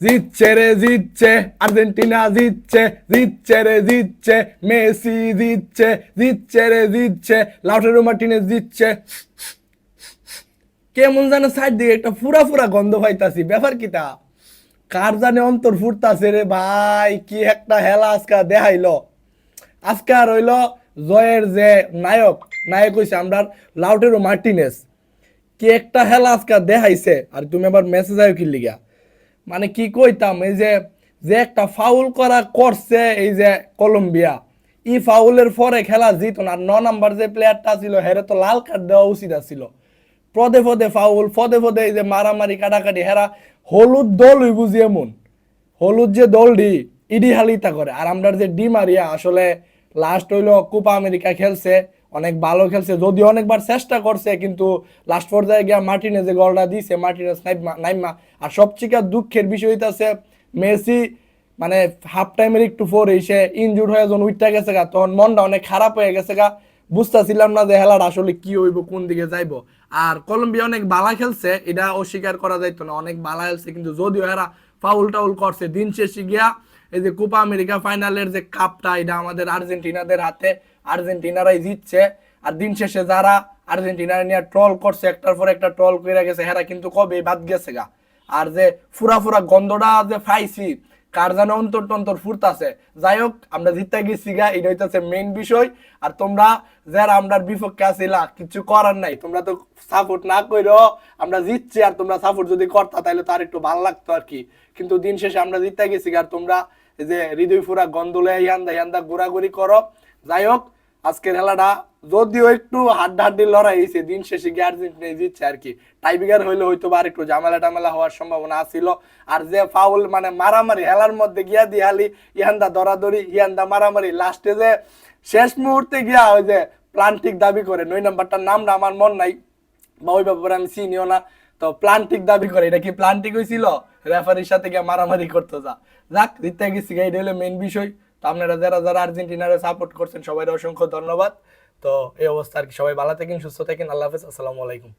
জিতছে রে জিতছে আর্জেন্টিনা জিতছে জিতছে রে জিতছে মেসি জিতছে জিতছে রে জিতছে লাউটারো মার্টিনেজ জিতছে কেমন যেন সাইড দিয়ে একটা ফুরা ফুরা গন্ধ পাইতাছি, ব্যাপার কিটা কার জানে অন্তর ফুটতাছে রে ভাই, কি একটা হেলা আজকা দেখাইলো। আজকে আর হইল জয়ের যে নায়ক নায়ক হইছে আমরা লাউটেরো মার্টিনেস কি একটা হেলা আজকে দেখাইছে, আর তুমি আবার মেসেজ আয়ো কি লিগা? মানে কি কইতাম, এই যে যে একটা ফাউল করা করছে এই যে কলম্বিয়া ই ফাউলের পরে খেলা জিত না ন নাম্বার যে প্লেয়ারটা ছিল, হেরে তো লাল কার্ড দেওয়া উচিত ছিল পদে পদে ফাউল পদে পদে এই যে মারামারি, কাটাকাটি, হেরা হলুদ দল হই বুঝি এমন। হলুদ যে দলটি ইডি হালিতা করে। আর আমরা যে ডি মারিয়া, আসলে লাস্ট হইল কোপা আমেরিকা খেলছে অনেক ভালো খেলছে, যদিও অনেকবার চেষ্টা করছে, কিন্তু লাস্ট পর্যায়ে গিয়া মার্টিনে যে গলটা দিছে মার্টিনেস নাইমা। আর সবচেয়ে দুঃখের বিষয় হইতাছে মেসি মানে হাফ টাইমের একটু পরে এসে ইনজুর হয়ে যখন উইটটা গেছে গা, তখন মনটা অনেক খারাপ হয়ে গেছে গা। বুঝতেছিলাম না যে হেলার আসলে কি হইব, কোন দিকে যাইবো। আর কলম্বিয়া অনেক বালা খেলছে, এটা অস্বীকার করা যাইতো না, অনেক বালা খেলছে, কিন্তু যদিও এরা ফাউল টাউল করছে, দিন শেষে গিয়া এই যে কোপা আমেরিকা ফাইনালের যে কাপটা এটা আমাদের আর্জেন্টিনাদের হাতে আর্জেন্টিনারাই জিতছে, আর দিন শেষে যারা আর্জেন্টিনার নিয়ে ট্রল করছে, একটার পর একটা ট্রল করে গেছে, হেরা কিন্তু কবে বাদ গেছে গা। আর যে ফুরা ফুরা গন্ধটা যে পাইছি, কার যেন অন্তর টন্তর ফুরতাছে, যাই হোক, আমরা জিততে গেছি গা এটা হইতাছে মেইন বিষয়। আর তোমরা যারা আমরা বিপক্ষে আছিলা, কিছু করার নাই, তোমরা তো সাপোর্ট না কইরো, আমরা জিতছি, আর তোমরা সাপোর্ট যদি করতা তাহলে তার একটু ভালো লাগতো আর কি। কিন্তু দিন শেষে আমরা জিততে গেছি আর তোমরা যে হৃদয় ফুরা গন্ধলে ইয়ান্দা ইয়ান্দা ঘোরাঘুরি করো। যাই হোক আজকের খেলাটা যদিও একটু হাড্ডাহাড্ডি লড়াই হয়েছে, দিন শেষে গিয়ে আর্জেন্টিনা জিতছে আর কি। টাইবিগার হইলে হয়তো বা একটু ঝামেলা টামেলা হওয়ার সম্ভাবনা আছিল। আর যে ফাউল মানে মারামারি, হেলার মধ্যে গিয়া দিহালি ইহান্দা দরাদরি, ইহান্দা মারামারি লাস্টে যে শেষ মুহূর্তে গিয়া ওই যে প্লান্টিক দাবি করে, নয় নাম্বারটার নামটা আমার মন নাই, বা ওই ব্যাপারে আমি চিনিও না। তো প্লান্টিক দাবি করে, এটা কি প্লান্টিক হয়েছিল রেফারির সাথে গিয়ে মারামারি করতে যা। যাক জিতে গেছি এটা হলো মেন বিষয়। তো আপনারা যারা যারা আর্জেন্টিনারে সাপোর্ট করছেন সবাই অসংখ্য ধন্যবাদ। তো এই অবস্থা আর কি। সবাই ভালো থাকেন, সুস্থ থাকেন। আল্লাহ হাফেজ। আসসালামু আলাইকুম।